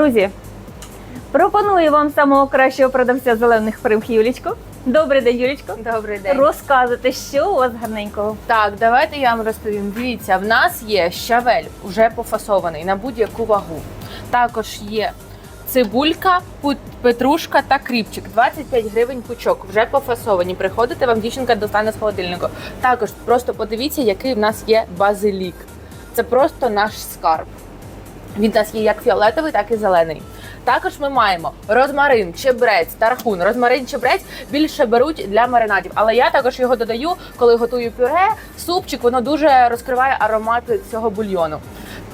Друзі, пропоную вам самого кращого продавця зелених примх Юлічку. Добрий день, Юлічко. Добрий день. Розказуйте, що у вас гарненького. Так, давайте я вам розповім. Дивіться, в нас є щавель вже пофасований на будь-яку вагу. Також є цибулька, петрушка та кріпчик. 25 гривень пучок, вже пофасовані. Приходите, вам дівчинка достане з холодильника. Також просто подивіться, який в нас є базилік. Це просто наш скарб. Він у нас є як фіолетовий, так і зелений. Також ми маємо розмарин, чебрець, тархун. Розмарин, чебрець більше беруть для маринадів, але я також його додаю, коли готую пюре, супчик, воно дуже розкриває аромат цього бульйону.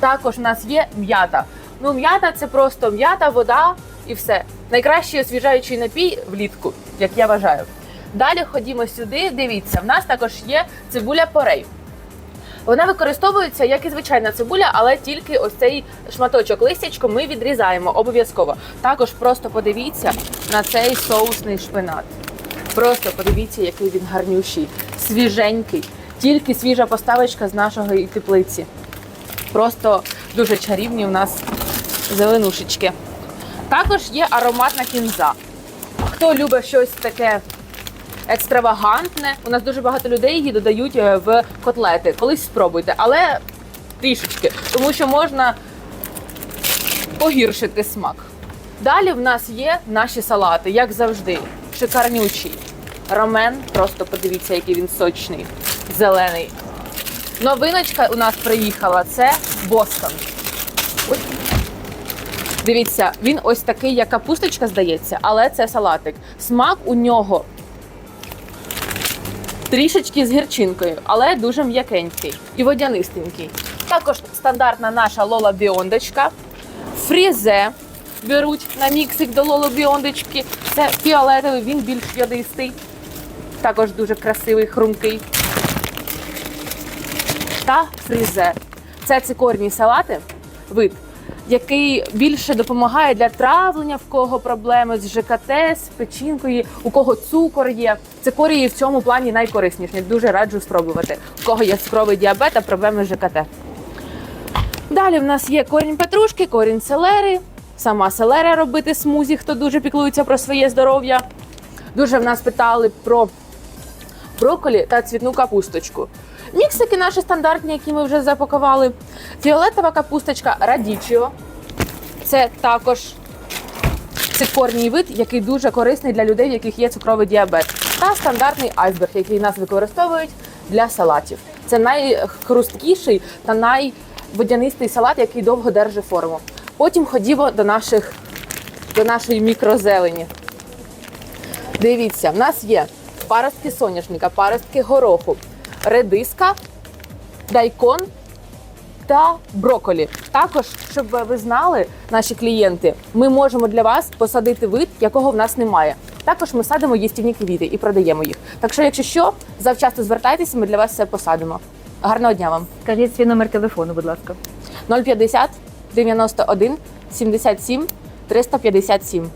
Також у нас є м'ята. Ну, м'ята це просто м'ята, вода і все. Найкращий освіжаючий напій влітку, як я вважаю. Далі ходімо сюди. Дивіться, в нас також є цибуля порей. Вона використовується як і звичайна цибуля, але тільки ось цей шматочок листячко ми відрізаємо обов'язково. Також просто подивіться на цей соусний шпинат. Просто подивіться, який він гарнющий, свіженький, тільки свіжа поставочка з нашої теплиці. Просто дуже чарівні у нас зеленушечки. Також є ароматна кінза. Хто любить щось таке екстравагантне. У нас дуже багато людей її додають е, в котлети. Колись спробуйте, але трішечки, тому що можна погіршити смак. Далі в нас є наші салати, як завжди, шикарнючий. Рамен, просто подивіться, який він сочний, зелений. Новиночка у нас приїхала це Бостон. Дивіться, він ось такий, як капусточка, здається, але це салатик. Смак у нього трішечки з гірчинкою, але дуже м'якенький і водянистенький. Також стандартна наша Лола Біондочка, фрізе беруть на міксик до Лола Біондочки. Це фіолетовий, він більш ядистий. Також дуже красивий, хрумкий. Та фрізе. Це цикорні салати, вид, який більше допомагає для травлення, в кого проблеми з ЖКТ, з печінкою, у кого цукор є. Цикорії в цьому плані найкорисніші. Дуже раджу спробувати. У кого є цукровий діабет та проблеми з ЖКТ. Далі в нас є корінь петрушки, корінь селери, сама селера робити смузі, хто дуже піклується про своє здоров'я. Дуже в нас питали про брокколі та цвітну капусточку. Міксики наші стандартні, які ми вже запакували. Фіолетова капусточка радічіо. Це також цикорній вид, який дуже корисний для людей, в яких є цукровий діабет. Та стандартний айсберг, який нас використовують для салатів. Це найхрусткіший та найводянистий салат, який довго держить форму. Потім ходімо до, наших, до нашої мікрозелені. Дивіться, в нас є паростки соняшника, паростки гороху, редиска, дайкон та броколі. Також, щоб ви знали, наші клієнти, ми можемо для вас посадити вид, якого в нас немає. Також ми садимо їстівні квіти і продаємо їх. Так що, якщо що, завчасно звертайтеся, ми для вас все посадимо. Гарного дня вам! Скажіть свій номер телефону, будь ласка. 050 91 77 357.